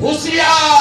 হুঁশিয়ার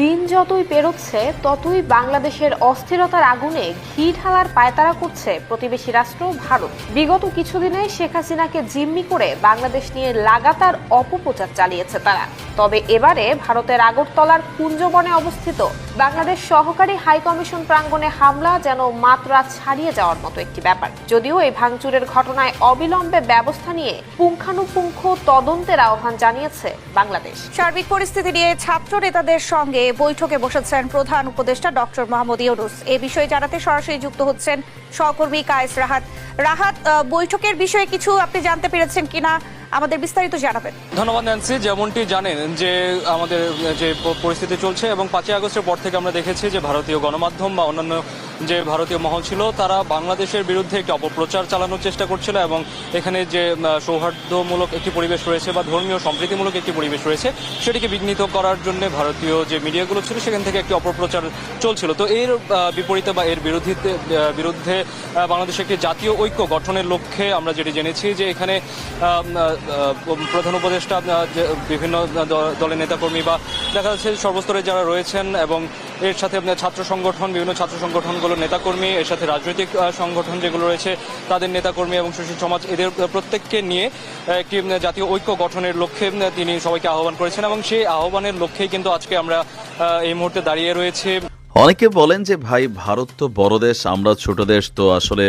দিন যতই পেরোচ্ছে, ততই বাংলাদেশের অস্থিরতার আগুনে ঘি ঢালার পায়তারা করছে প্রতিবেশী রাষ্ট্র ভারত। বিগত কিছুদিনে শেখ হাসিনাকে জিম্মি করে বাংলাদেশ নিয়ে লাগাতার অপপ্রচার চালিয়েছে তারা। তবে এবারে ভারতের আগরতলার কুঞ্জবনে অবস্থিত বাংলাদেশ সহকারী হাই কমিশন প্রাঙ্গণে হামলা যেন মাত্রা ছাড়িয়ে যাওয়ার মতো একটি ব্যাপার। যদিও এই ভাঙচুরের ঘটনায় অবিলম্বে ব্যবস্থা নিয়ে পুঙ্খানুপুঙ্খ তদন্তের আহ্বান জানিয়েছে বাংলাদেশ। সার্বিক পরিস্থিতি নিয়ে ছাত্র নেতাদের সঙ্গে বৈঠকে বসেছেন প্রধান উপদেষ্টা ডক্টর মোহাম্মদ ইউনুস। এ বিষয়ে জানাতে সরাসরি যুক্ত হচ্ছেন সহকর্মী কায়েস রাহাত। রাহাত বৈঠকের বিষয়ে কিছু আপনি জানতে পেরেছেন কিনা? আমাদের বিস্তারিত জানাবেন। ধন্যবাদ ন্যান্সি যেমনটি জানেন যে আমাদের, যে পরিস্থিতি চলছে এবং পাঁচই আগস্টের পর থেকে আমরা দেখেছি যে ভারতীয় গণমাধ্যম বা অন্যান্য যে ভারতীয় মহল ছিল, তারা বাংলাদেশের বিরুদ্ধে একটি অপপ্রচার চালানোর চেষ্টা করছিল এবং এখানে যে সৌহার্দ্যমূলক একটি পরিবেশ রয়েছে বা ধর্মীয় সম্প্রীতিমূলক একটি পরিবেশ রয়েছে, সেটিকে বিঘ্নিত করার জন্য ভারতীয় যে মিডিয়াগুলো ছিল, সেখান থেকে একটি অপপ্রচার চলছিল। তো এর বিপরীতে বা এর বিরোধিতে বিরুদ্ধে বাংলাদেশে একটি জাতীয় ঐক্য গঠনের লক্ষ্যে আমরা যেটি জেনেছি যে এখানে প্রধান উপদেষ্টা বিভিন্ন দলের নেতাকর্মী বা দেখা যাচ্ছে সর্বস্তরে যারা রয়েছেন এবং এর সাথে ছাত্র সংগঠন, বিভিন্ন ছাত্র সংগঠনগুলোর নেতাকর্মী, এর সাথে রাজনৈতিক সংগঠন যেগুলো রয়েছে, তাদের নেতাকর্মী এবং সুশীল সমাজ, এদের প্রত্যেককে নিয়ে একটি জাতীয় ঐক্য গঠনের লক্ষ্যে তিনি সবাইকে আহ্বান করেছেন এবং সেই আহ্বানের লক্ষ্যেই কিন্তু আজকে আমরা এই মুহূর্তে দাঁড়িয়ে রয়েছে। অনেকে বলেন যে, ভাই, ভারত তো বড় দেশ, আমরা ছোট দেশ, তো আসলে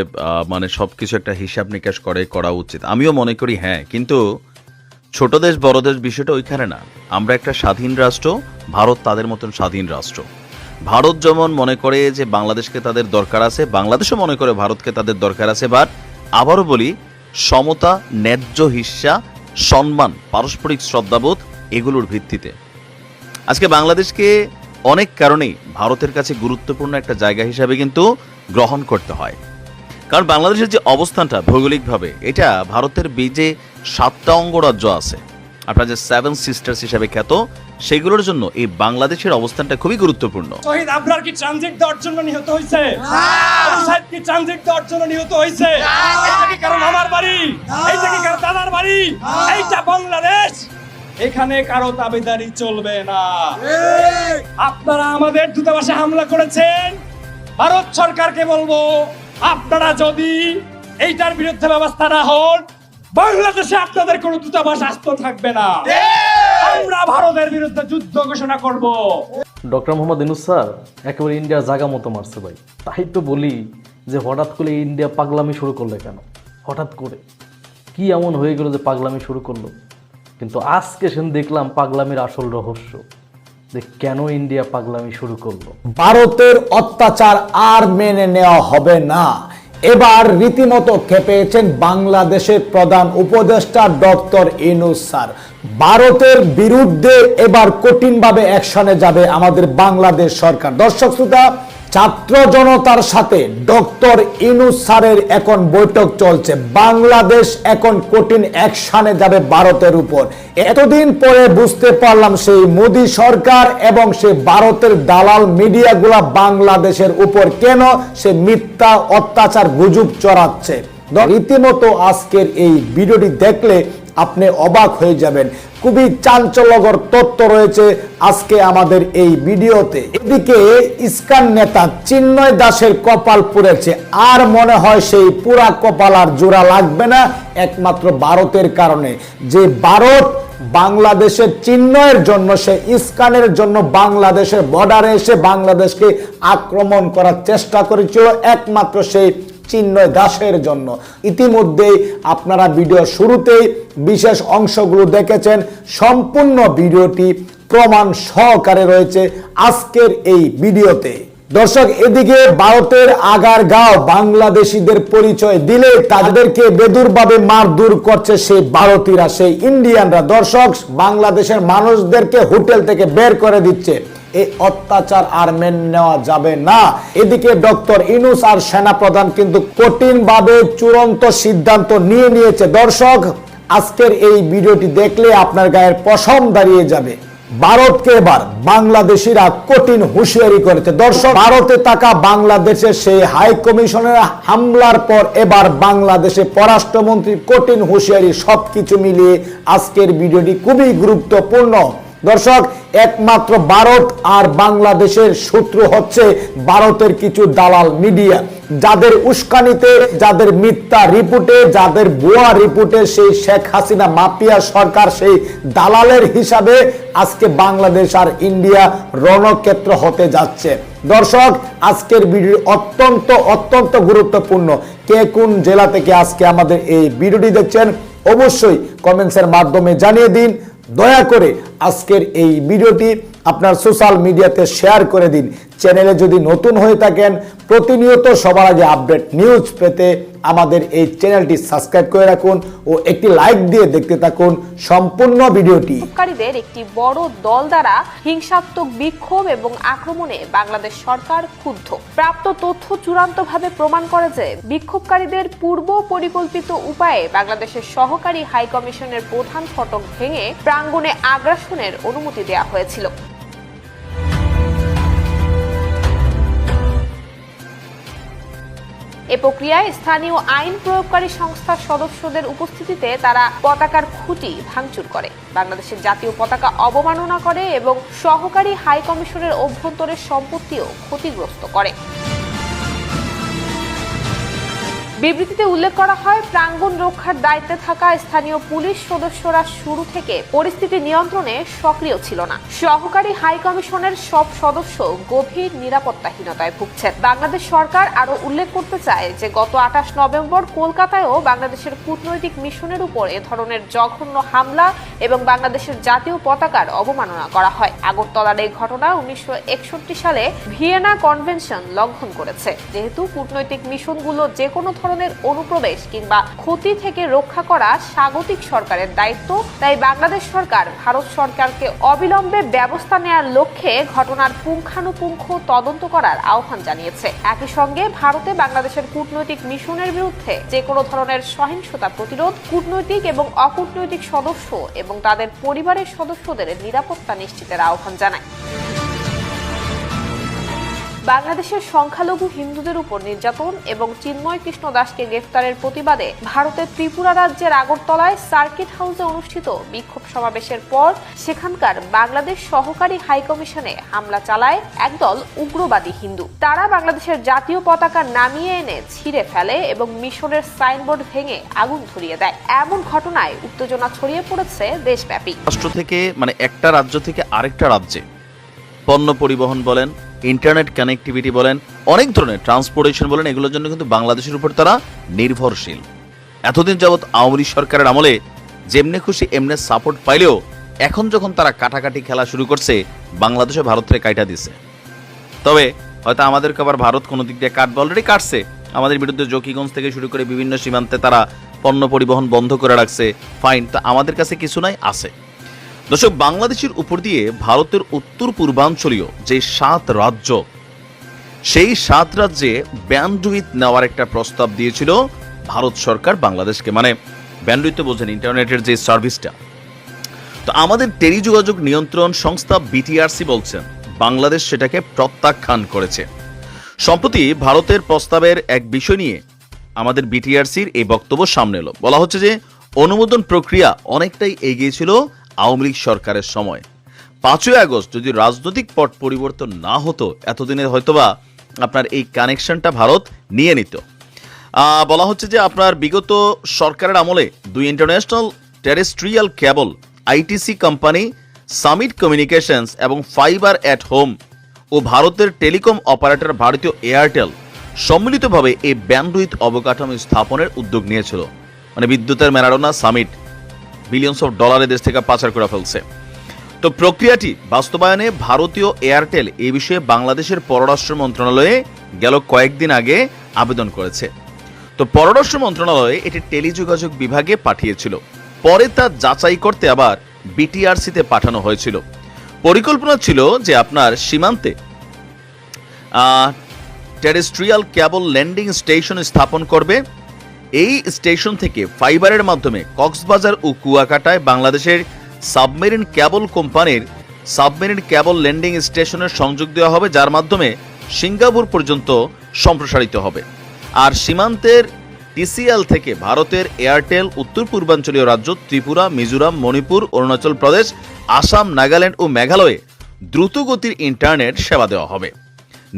মানে সবকিছু একটা হিসাব নিকাশ করে, করা উচিত। আমিও মনে করি হ্যাঁ কিন্তু ছোট দেশ, বড় দেশ বিষয়টা ওইখানে না। আমরা একটা স্বাধীন রাষ্ট্র, ভারত তাদের মতন স্বাধীন রাষ্ট্র। ভারত যেমন মনে করে যে, বাংলাদেশকে তাদের দরকার আছে, বাংলাদেশও মনে করে ভারতকে তাদের দরকার আছে, বাট আবারও বলি, সমতা, ন্যায্য হিস্সা সম্মান, পারস্পরিক শ্রদ্ধাবোধ, এগুলোর ভিত্তিতে। আজকে বাংলাদেশকে অনেক কারণেই ভারতের কাছে গুরুত্বপূর্ণ একটা জায়গা হিসাবে কিন্তু গ্রহণ করতে হয়। কারণ বাংলাদেশের যে অবস্থানটা ভৌগোলিকভাবে এটা ভারতের বীজে সাতটা অঙ্গরাজ্য আছে। আপনার যে সেভেন সিস্টার্স হিসাবে খ্যাত সেগুলোর জন্য এই বাংলাদেশের অবস্থানটা খুবই গুরুত্বপূর্ণ। শহীদ আবরার কি ট্রানজিট দেওয়ার জন্য নিহত হয়েছে? কি ট্রানজিট দেওয়ার জন্য নিহত হয়েছে? এইটা কি কারও মামার বাড়ি? এইটা কি কারও দাদার বাড়ি? এইটা বাংলাদেশ! এখানে কারও দাবিদারি চলবে না। আপনারা আমাদের দূতাবাসে হামলা করেছেন ভারত সরকারকে বলব আপনারা যদি এইটার বিরুদ্ধে ব্যবস্থা না হন বাংলাদেশে আপনাদের কোনো দূতাবাস আস্ত থাকবে না। আমরা ভারতের বিরুদ্ধে যুদ্ধ ঘোষণা করব। ডক্টর মোহাম্মদ ইনুস স্যার একেবারে ইন্ডিয়ার জায়গা মতো মারছে ভাই। তাই তো বলি যে হঠাৎ করে ইন্ডিয়া পাগলামি শুরু করলে কেন? হঠাৎ করে। কি এমন হয়ে গেল যে পাগলামি শুরু করল? কিন্তু আজকে সেন দেখলাম পাগলামির আসল রহস্য যে কেন ইন্ডিয়া পাগলামি শুরু করল? ভারতের অত্যাচার আর মেনে নেওয়া হবে না। এবার রীতিমতো খেপেছেন বাংলাদেশের প্রধান উপদেষ্টা ডক্টর ইনুস স্যার। ভারতের বিরুদ্ধে এবার কঠিনভাবে অ্যাকশনে যাবে আমাদের বাংলাদেশ সরকার। দর্শক শ্রোতা ছাত্র জনতার সাথে ডক্টর ইনুস স্যারের এখন বৈঠক চলছে। বাংলাদেশ এখন কঠিন অ্যাকশনে যাবে ভারতের উপর। এতদিন পরে বুঝতে পারলাম সেই মোদী সরকার এবং সে ভারতের দালাল মিডিয়াগুলা বাংলাদেশের উপর কেন সে মিথ্যা অত্যাচার, গুজব চড়াচ্ছে। রীতিমতো আজকের এই ভিডিওটি দেখলে আপনি অবাক হয়ে যাবেন। খুবই চাঞ্চল্যকর তথ্য রয়েছে আজকে আমাদের এই ভিডিওতে। এদিকে ইস্কান নেতা চিন্ময় দাসের কপাল পুড়েছে। আর মনে হয় সেই পুরা কপাল আর জোড়া লাগবে না, একমাত্র ভারতের কারণে। যে ভারত বাংলাদেশের চিহ্নের জন্য, সে ইস্কানের জন্য বাংলাদেশের বর্ডারে এসে বাংলাদেশকে আক্রমণ করার চেষ্টা করেছিল, একমাত্র সেই চিন্ময় দাসের জন্য। ইতিমধ্যেই আপনারা ভিডিও শুরুতেই বিশেষ অংশগুলো দেখেছেন। সম্পূর্ণ ভিডিওটি প্রমাণ সহকারে রয়েছে আজকের এই ভিডিওতে। দর্শক, এদিকে ভারতের আগার গাঁও বাংলাদেশিদের পরিচয় দিলে তাদেরকে বেদুরভাবে মারধর করছে সেই ভারতীয়রা, সেই ইন্ডিয়ানরা। দর্শক, বাংলাদেশের মানুষদেরকে হোটেল থেকে বের করে দিচ্ছে। এই অত্যাচার আর মেনে নেওয়া যাবে না। এদিকে ডক্টর ইনুস আর সেনাপ্রধান কিন্তু কঠিনভাবে চূড়ান্ত সিদ্ধান্ত নিয়ে নিয়েছে। দর্শক, আজকের এই ভিডিওটি দেখলে আপনার গায়ের পশম দাঁড়িয়ে যাবে। ভারতকে এবার বাংলাদেশিরা কঠিন হুঁশিয়ারি করেছে। দর্শক, ভারতে থাকা বাংলাদেশের সেই হাই কমিশনের হামলার পর এবার বাংলাদেশে পররাষ্ট্রমন্ত্রীর কঠিন হুঁশিয়ারি সবকিছু মিলিয়ে আজকের ভিডিওটি খুবই গুরুত্বপূর্ণ। দর্শক, একমাত্র ভারত আর বাংলাদেশের শত্রু হচ্ছে ভারতের কিছু দালাল মিডিয়া। যাদের উস্কানিতে, যাদের মিথ্যা রিপোর্টে, যাদের ভুয়া রিপোর্টে সেই শেখ হাসিনা মাফিয়া সরকার সেই দালালের হিসাবে আজকে বাংলাদেশ আর ইন্ডিয়া রণক্ষেত্র হতে যাচ্ছে। দর্শক, আজকের ভিডিও অত্যন্ত অত্যন্ত গুরুত্বপূর্ণ। কে কোন জেলা থেকে আজকে আমাদের এই ভিডিওটি দেখছেন, অবশ্যই কমেন্টসের মাধ্যমে জানিয়ে দিন। দয়া করে আজকের এই ভিডিওটি আপনার সোশ্যাল মিডিয়াতে শেয়ার করে দিন। চ্যানেলে যদি নতুন হয়ে থাকেন, প্রতিনিয়ত সবার আগে আপডেট নিউজ পেতে আমাদের এই চ্যানেলটি সাবস্ক্রাইব করে রাখুন ও একটি লাইক দিয়ে দেখতে থাকুন সম্পূর্ণ ভিডিওটি। বিক্ষোভকারীদের একটি বড় দল দ্বারা হিংসাত্মক বিক্ষোভ এবং আক্রমণে বাংলাদেশ সরকার ক্ষুব্ধ। প্রাপ্ত তথ্য চূড়ান্তভাবে প্রমাণ করে যে বিক্ষোভকারীদের পূর্ব পরিকল্পিত উপায়ে বাংলাদেশের সহকারী হাইকমিশনের প্রধান ফটক ভেঙে প্রাঙ্গণে আগ্রাসনের অনুমতি দেওয়া হয়েছিল। এ প্রক্রিয়ায় স্থানীয় আইন প্রয়োগকারী সংস্থার সদস্যদের উপস্থিতিতে তারা পতাকার খুঁটি ভাঙচুর করে। বাংলাদেশের জাতীয় পতাকা অবমাননা করে এবং সহকারী হাই কমিশনের অভ্যন্তরের সম্পত্তিও ক্ষতিগ্রস্ত করে। বিবৃতিতে উল্লেখ করা হয়, প্রাঙ্গণ রক্ষার দায়িত্বে থাকা স্থানীয় পুলিশ সদস্যরা শুরু থেকে পরিস্থিতি নিয়ন্ত্রণে সক্রিয় ছিল না। সহকারী হাই কমিশনের সব সদস্য গভীর নিরাপত্তাহীনতায় ভুগছেন। বাংলাদেশ সরকার আরও উল্লেখ করতে চায় যে, গত আঠাশ নভেম্বর কলকাতায়ও বাংলাদেশের কূটনৈতিক মিশনের উপর এ ধরনের জঘন্য হামলা এবং বাংলাদেশের জাতীয় পতাকার অবমাননা করা হয়। আগরতলার এই ঘটনা উনিশশো একষট্টি সালে ভিয়েনা কনভেনশন লঙ্ঘন করেছে। যেহেতু কূটনৈতিক মিশনগুলো যে কোনো ধরনের অনুপ্রবেশ কিংবা ক্ষতি থেকে রক্ষা করা স্বাগতিক সরকারের দায়িত্ব। তাই বাংলাদেশ সরকার, ভারত সরকারকে অবিলম্বে ব্যবস্থা নেয়ার লক্ষ্যে ঘটনার পুঙ্খানুপুঙ্খ তদন্ত করার আহ্বান জানিয়েছে। একই সঙ্গে ভারতে বাংলাদেশের কূটনৈতিক মিশনের বিরুদ্ধে যে কোনো ধরনের সহিংসতা প্রতিরোধ, কূটনৈতিক এবং অকূটনৈতিক সদস্য এবং তাদের পরিবারের সদস্যদের নিরাপত্তা নিশ্চিতের আহ্বান জানায়। বাংলাদেশের সংখ্যালঘু হিন্দুদের উপর নির্যাতন এবং চিন্ময় কৃষ্ণ দাসকে গ্রেফতারের প্রতিবাদে ভারতের ত্রিপুরা রাজ্যের আগরতলায় সার্কিট হাউসে অনুষ্ঠিত বিক্ষোভ সমাবেশের পর সেখানকার বাংলাদেশ সহকারী হাইকমিশনে হামলা চালায় একদল উগ্রবাদী হিন্দু। তারা বাংলাদেশের জাতীয় পতাকা নামিয়ে এনে ছিঁড়ে ফেলে এবং মিশনের সাইনবোর্ড ভেঙে আগুন ধরিয়ে দেয়। এমন ঘটনায় উত্তেজনা ছড়িয়ে পড়েছে দেশব্যাপী। রাষ্ট্র থেকে মানে একটা রাজ্য থেকে আরেকটা রাজ্যে পণ্য পরিবহন বলেন ইন্টারনেট কানেক্টিভিটি বলেন, অনেক ধরনের ট্রান্সপোর্টেশন বলেন, এগুলোর জন্য কিন্তু বাংলাদেশের উপর তারা নির্ভরশীল। এতদিন যাবৎ আওয়ামী সরকারের আমলে যেমনে খুশি এমনে সাপোর্ট পাইলেও এখন যখন তারা কাটাকাটি খেলা শুরু করছে বাংলাদেশে ভারতের কাইটা দিছে। তবে হয়তো আমাদেরকে আবার ভারত কোনো দিক দিয়ে কাটবে অলরেডি কাটছে। আমাদের বিরুদ্ধে জকিগঞ্জ থেকে শুরু করে বিভিন্ন সীমান্তে তারা পণ্য পরিবহন বন্ধ করে রাখছে। ফাইন তা আমাদের কাছে কিছু নাই, আছে। দর্শক, বাংলাদেশের উপর দিয়ে ভারতের উত্তর পূর্বাঞ্চলীয় যে সাত রাজ্য, সেই সাত রাজ্যে ব্যান্ডউইথ নেওয়ার একটা প্রস্তাব দিয়েছিল ভারত সরকার বাংলাদেশকে। মানে ব্যান্ডউইথ তো বোঝেন ইন্টারনেটের যে সার্ভিসটা তো আমাদের টেলিযোগাযোগ নিয়ন্ত্রণ সংস্থা বিটিআরসি বলছেন, বাংলাদেশ সেটাকে প্রত্যাখ্যান করেছে। সম্প্রতি ভারতের প্রস্তাবের এক বিষয় নিয়ে আমাদের বিটিআরসির এই বক্তব্য সামনে এলো। বলা হচ্ছে যে, অনুমোদন প্রক্রিয়া অনেকটাই এগিয়ে ছিল আওয়ামী লীগ সরকারের সময়। পাঁচই আগস্ট যদি রাজনৈতিক পট পরিবর্তন না হতো, এতদিনে হয়তোবা আপনার এই কানেকশনটা ভারত নিয়ে নিত। বলা হচ্ছে যে আপনার বিগত সরকারের আমলে দুই international terrestrial cable, ITC company, Summit Communications এবং ফাইবার অ্যাট হোম ও ভারতের টেলিকম অপারেটর ভারতীয় এয়ারটেল সম্মিলিতভাবে এই ব্যান্ডউইথ অবকাঠামো স্থাপনের উদ্যোগ নিয়েছিল। মানে বিদ্যুতের ম্যারাডোনা সামিট বিলিয়নস অফ ডলারে দেশ থেকে পাচার করে ফেলছে। তো প্রক্রিয়াটি বাস্তবায়নে ভারতীয় এয়ারটেল এই বিষয়ে বাংলাদেশের পররাষ্ট্র মন্ত্রণালয়ে গেল কয়েকদিন আগে আবেদন করেছে। তো পররাষ্ট্র মন্ত্রণালয়ে এটি টেলিযোগাযোগ বিভাগে পাঠিয়েছিল। পরে তা যাচাই করতে আবার বিটিআরসিতে পাঠানো হয়েছিল। পরিকল্পনা ছিল যে আপনার সীমান্তে টেরেস্ট্রিয়াল ক্যাবল ল্যান্ডিং স্টেশন স্থাপন করবে। এই স্টেশন থেকে ফাইবারের মাধ্যমে কক্সবাজার ও কুয়াকাটায় বাংলাদেশের সাবমেরিন ক্যাবল কোম্পানির সাবমেরিন ক্যাবল ল্যান্ডিং স্টেশনের সংযোগ দেওয়া হবে, যার মাধ্যমে সিঙ্গাপুর পর্যন্ত সম্প্রসারিত হবে। আর সীমান্তের টিসিএল থেকে ভারতের এয়ারটেল, উত্তর পূর্বাঞ্চলীয় রাজ্য ত্রিপুরা, মিজোরাম, মণিপুর, অরুণাচল প্রদেশ, আসাম, নাগাল্যান্ড ও মেঘালয়ে দ্রুতগতির ইন্টারনেট সেবা দেওয়া হবে।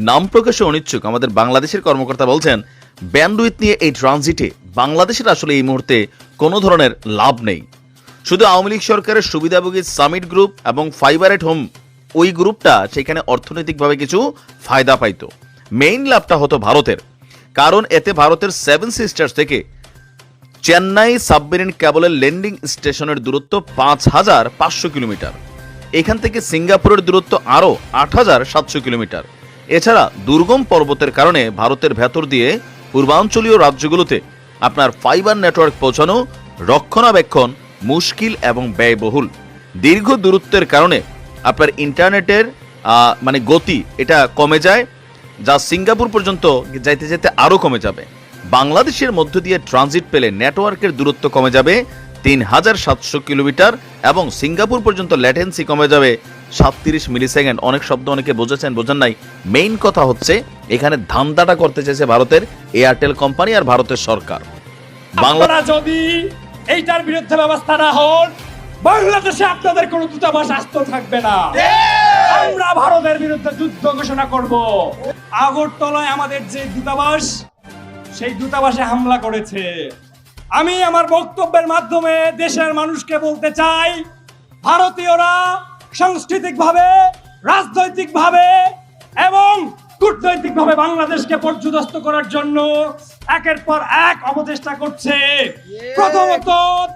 নাম প্রকাশে অনিচ্ছুক। আমাদের বাংলাদেশের কর্মকর্তা বলছেন, ব্যান্ডউইথ নিয়ে এই ট্রানজিটে বাংলাদেশের আসলে এই মুহূর্তে কোনো ধরনের লাভ নেই। শুধু আওয়ামী লীগ সরকারের সুবিধাভোগী সামিট গ্রুপ এবং ফাইবার এট হোম, ওই গ্রুপটা সেখানে অর্থনৈতিকভাবে কিছু ফায়দা পাইতো। মেইন লাভটা হতো ভারতের, কারণ এতে ভারতের সেভেন সিস্টার্স থেকে চেন্নাই সাবমেরিন ক্যাবলের ল্যান্ডিং স্টেশনের দূরত্ব পাঁচ হাজার পাঁচশো কিলোমিটার। এখান থেকে সিঙ্গাপুরের দূরত্ব আরও আট হাজার সাতশো কিলোমিটার। এছাড়া দুর্গম পর্বতের কারণে ভারতের ভেতর দিয়ে পূর্বাঞ্চলীয় রাজ্যগুলোতে আপনার ফাইবার নেটওয়ার্ক পৌঁছানো, রক্ষণাবেক্ষণ মুশকিল এবং ব্যয়বহুল। দীর্ঘ দূরত্বের কারণে আপনার ইন্টারনেটের মানে গতি এটা কমে যায়, যা সিঙ্গাপুর পর্যন্ত যাইতে যেতে আরও কমে যাবে। বাংলাদেশের মধ্য দিয়ে ট্রানজিট পেলে নেটওয়ার্কের দূরত্ব কমে যাবে, তিন হাজার সাতশো কিলোমিটার এবং সিঙ্গাপুর পর্যন্ত ল্যাটেন্সি কমে যাবে সাতত্রিশ মিলি সেকেন্ড অনেক শব্দ অনেকে বুঝেছেন বোঝেন নাই। মেইন কথা হচ্ছে এখানে ধান্দাটা করতে চেয়েছে ভারতের এয়ারটেল কোম্পানি আর ভারতের সরকার। বাংলা যদি এইটার বিরুদ্ধে ব্যবস্থা না হন বাংলাদেশে আপনাদের কোনো দূতাবাস আসতে থাকবে না। আমরা ভারতের বিরুদ্ধে যুদ্ধ ঘোষণা করব। আগরতলায় আমাদের যে দূতাবাস সেই দূতাবাসে হামলা করেছে। আমি আমার বক্তব্যের মাধ্যমে দেশের মানুষকে বলতে চাই ভারতীয়রা সাংস্কৃতিকভাবে রাজনৈতিকভাবে এবং কূটনৈতিকভাবে বাংলাদেশকে পর্যদস্ত করার জন্য একের পর এক অপচেষ্টা করছে। প্রথমত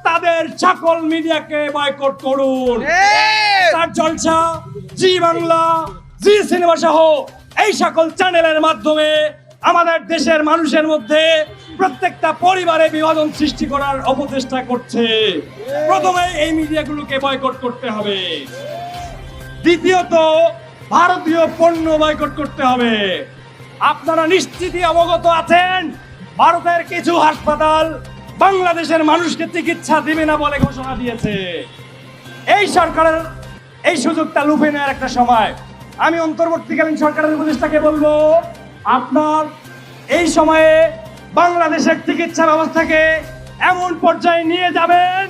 তাদের সকল মিডিয়াকে বয়কট করুন। তার জলসা জি বাংলা জি সিনেমা সহ এই সকল চ্যানেলের মাধ্যমে আমাদের দেশের মানুষের মধ্যে প্রত্যেকটা পরিবারে বিভাজন সৃষ্টি করার অপচেষ্টা করছে। প্রথমে এই মিডিয়াগুলোকে বয়কট করতে হবে। দ্বিতীয়ত, ভারতীয় পণ্য বয়কট করতে হবে। আপনারা নিশ্চিতই অবগত আছেন, ভারতের কিছু হাসপাতাল বাংলাদেশের মানুষকে চিকিৎসা দিবে না বলে ঘোষণা দিয়েছে। এই সরকারের এই সুযোগটা লুফে নেওয়ার একটা সময়। আমি অন্তর্বর্তীকালীন সরকারের উপদেষ্টাকে বলব, আপনার এই সময়ে বাংলাদেশের চিকিৎসা ব্যবস্থাকে এমন পর্যায়ে নিয়ে যাবেন,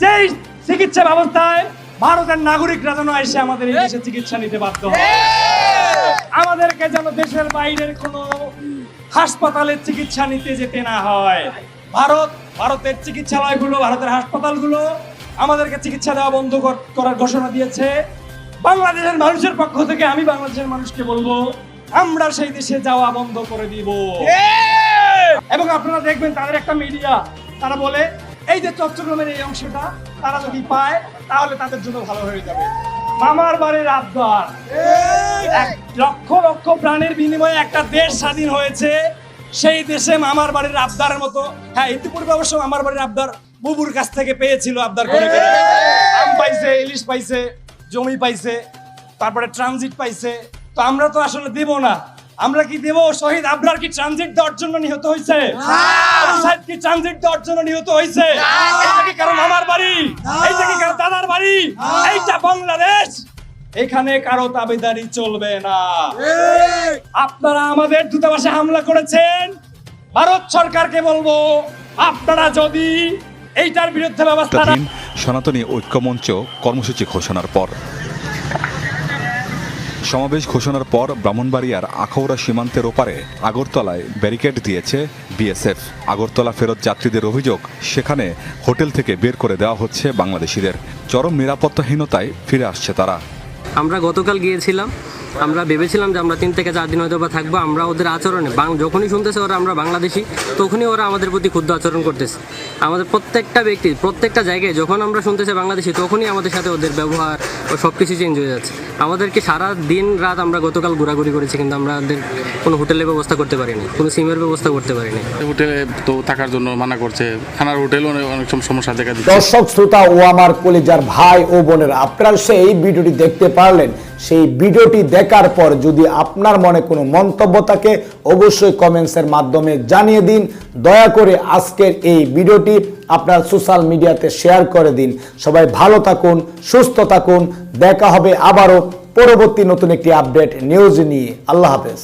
যেই চিকিৎসা ব্যবস্থায় ভারতের নাগরিকরা যেন এসে আমাদের এই দেশে চিকিৎসা নিতে বাধ্য আমাদেরকে যেন দেশের বাইরের কোনো হাসপাতালে চিকিৎসা নিতে যেতে না হয়। ভারত ভারতের চিকিৎসালয়গুলো ভারতের হাসপাতালগুলো আমাদেরকে চিকিৎসা দেওয়া বন্ধ করার ঘোষণা দিয়েছে। বাংলাদেশের মানুষের পক্ষ থেকে আমি বাংলাদেশের মানুষকে বলব আমরা সেই দেশে যাওয়া বন্ধ করে দিব। এবং আপনারা দেখবেন তাদের একটা মিডিয়া তারা বলে এই যে চট্টগ্রামের এই অংশটা তারা যদি পায় তাহলে তাদের জন্য ভালো হয়ে যাবে। মামার বাড়ির আবদার। এক লক্ষ লক্ষ প্রাণের বিনিময়ে একটা দেশ স্বাধীন হয়েছে। সেই দেশে মামার বাড়ির আবদারের মতো হ্যাঁ ইতিপূর্বে অবশ্য মামার বাড়ির আবদার বুবুর কাছ থেকে পেয়েছিল আবদার করে করে আম পাইছে ইলিশ পাইছে জমি পাইছে তারপরে ট্রানজিট পাইছে। তো আমরা তো আসলে দেব না। আমরা কি দেব? শহীদ আবরার কি ট্রানজিট দেওয়ার জন্য নিহত হয়েছে? সাইদ কি ট্রানজিট দেওয়ার জন্য নিহত হয়েছে? এইটা কি কারণ আমার বাড়ি? এইটা কি কারণ দাদার বাড়ি? এইটা বাংলাদেশ। এখানে কারও দাবিদারি চলবে না। আপনারা আমাদের দূতাবাসে হামলা করেছেন। ভারত সরকারকে বলব আপনারা যদি এইটার বিরুদ্ধে ব্যবস্থা না সনাতনী ঐক্যমঞ্চ কর্মসূচি ঘোষণার পর সমাবেশ ঘোষণার পর ব্রাহ্মণবাড়িয়ার আখাউড়া সীমান্তের ওপারে আগরতলায় ব্যারিকেড দিয়েছে বিএসএফ। আগরতলা ফেরত যাত্রীদের অভিযোগ, সেখানে হোটেল থেকে বের করে দেওয়া হচ্ছে বাংলাদেশিদের। চরম নিরাপত্তাহীনতায় ফিরে আসছে তারা। আমরা গতকাল গিয়েছিলাম আমরা ভেবেছিলাম যে আমরা তিন থেকে চার দিন হয়তো বা থাকব আমরা ওদের আচরণে বাং- যখনই শুনতেছে ওরা আমরা বাংলাদেশি তখনই ওরা আমাদের প্রতি ক্ষুদ্র আচরণ করতেছে। আমাদের প্রত্যেকটা ব্যক্তি প্রত্যেকটা জায়গায় যখন আমরা শুনতেছি বাংলাদেশি তখনই আমাদের সাথে ওদের ব্যবহার ও সব কিছু চেঞ্জ হয়ে যাচ্ছে। আমাদেরকে সারা দিন রাত আমরা গতকাল ঘোরাঘুরি করেছি কিন্তু আমরা আমাদের কোনো হোটেলের ব্যবস্থা করতে পারিনি কোনো সিমের ব্যবস্থা করতে পারিনি। হোটেলে তো থাকার জন্য মানা করছে খানার হোটেলও অনেক সমস্যা দেখা দিচ্ছে। দর্শক শ্রোতা ও আমার কলিজার ভাই ও বোনেরা আপনারা সেই ভিডিওটি দেখতে পারলেন সেই ভিডিওটি দেখার পর যদি আপনার মনে কোনো মন্তব্য থাকে, অবশ্যই কমেন্টসের মাধ্যমে জানিয়ে দিন। দয়া করে আজকের এই ভিডিওটি আপনার সোশ্যাল মিডিয়াতে শেয়ার করে দিন। সবাই ভালো থাকুন, সুস্থ থাকুন। দেখা হবে আবারও পরবর্তী নতুন একটি আপডেট নিউজ নিয়ে। আল্লাহ হাফেজ।